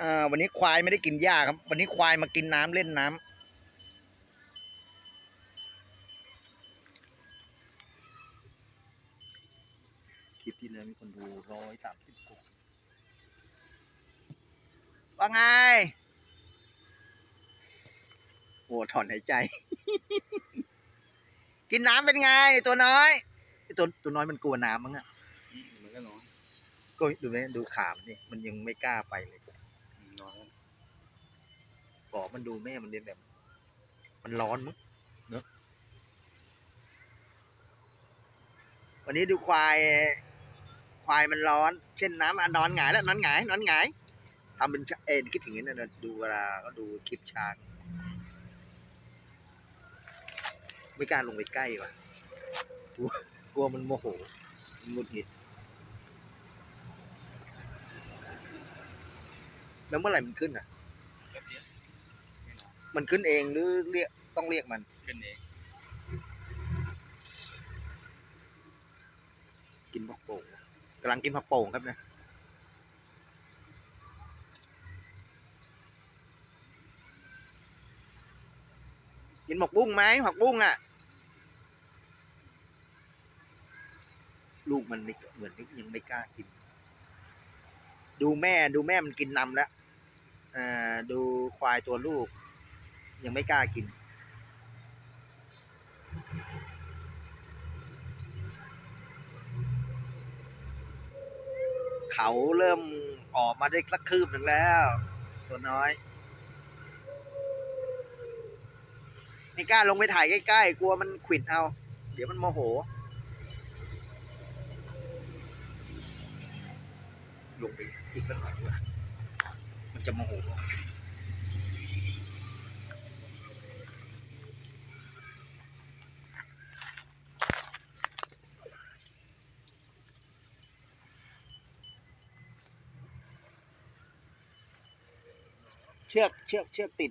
อ่าวันนี้ควายไม่ได้กินหญ้าครับ วันนี้ควายมากินน้ำเล่นน้ำคลิปที่แล้วมีคนดูร้อยสามสิบกว่าว่าไง โอ้ถอนหายใจ กินน้ำเป็นไง ตัวน้อยไอ้ตัวตัวน้อยมันกลัวน้ำมั้งอะมันก็น้อยก็ดูไหมดูขามนนี่มันยังไม่กล้าไปเลย น้อยบอกมันดูแม่มันเรียนแบบ มันร้อนมั้งเนอะวันนี้ดูควาย ควายมันร้อน เช่นน้ำอะนอนหงายแล้วนอนหงายนอนหงายทำเป็นชะเอ็นคิดถึงอย่างนั้นนะดูเวลาก็ดูคลิปช้างไม่กล้าลงไปใกล้ว่ะกลัวกลัวมันโมโหมันหงุดหงิด แล้วเมื่อไหร่มันขึ้นอะ แป๊บเดียวไม่นานมันขึ้นเองหรือเรียกต้องเรียกมัน ขึ้นเองกินผักโป่งกำลังกินผักโป่งครับเนี่ยกินหมกบุ้งไหมผักบุ้งอะ ลูกมันไม่เหมือนยังไม่กล้ากิน ดูแม่ดูแม่มันกินนำแล้วอ่า ดูควายตัวลูก ยังไม่กล้ากิน เขาเริ่มออกมาได้สักคืบหนึ่งแล้ว ตัวน้อย ไม่กล้าลงไปถ่ายใกล้ๆ กลัวมันขวิดเอา เดี๋ยวมันโมโหลงไปอีกสักหน่อยดีกว่า มันจะโมโหเชือกเชือกเชือกติด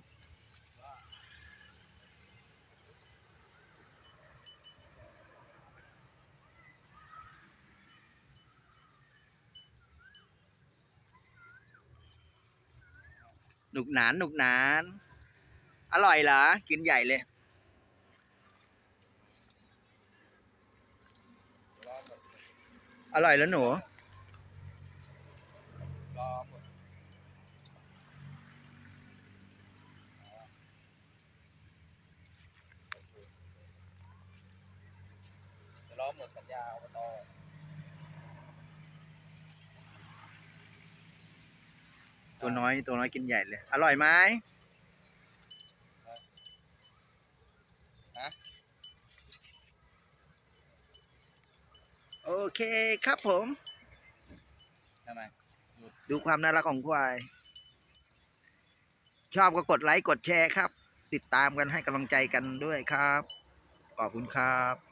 หนุกหนานหนุกหนาน อร่อยเหรอ กินใหญ่เลย อร่อยแล้วหนูรอหมดจะรอหมดสัญญาอบต ตัวน้อยตัวน้อยกินใหญ่เลย อร่อยไหมฮะโอเคครับผมทำไมดูความน่ารักของควาย ชอบก็กดไลค์กดแชร์ครับ ติดตามกันให้กำลังใจกันด้วยครับ ขอบคุณครับ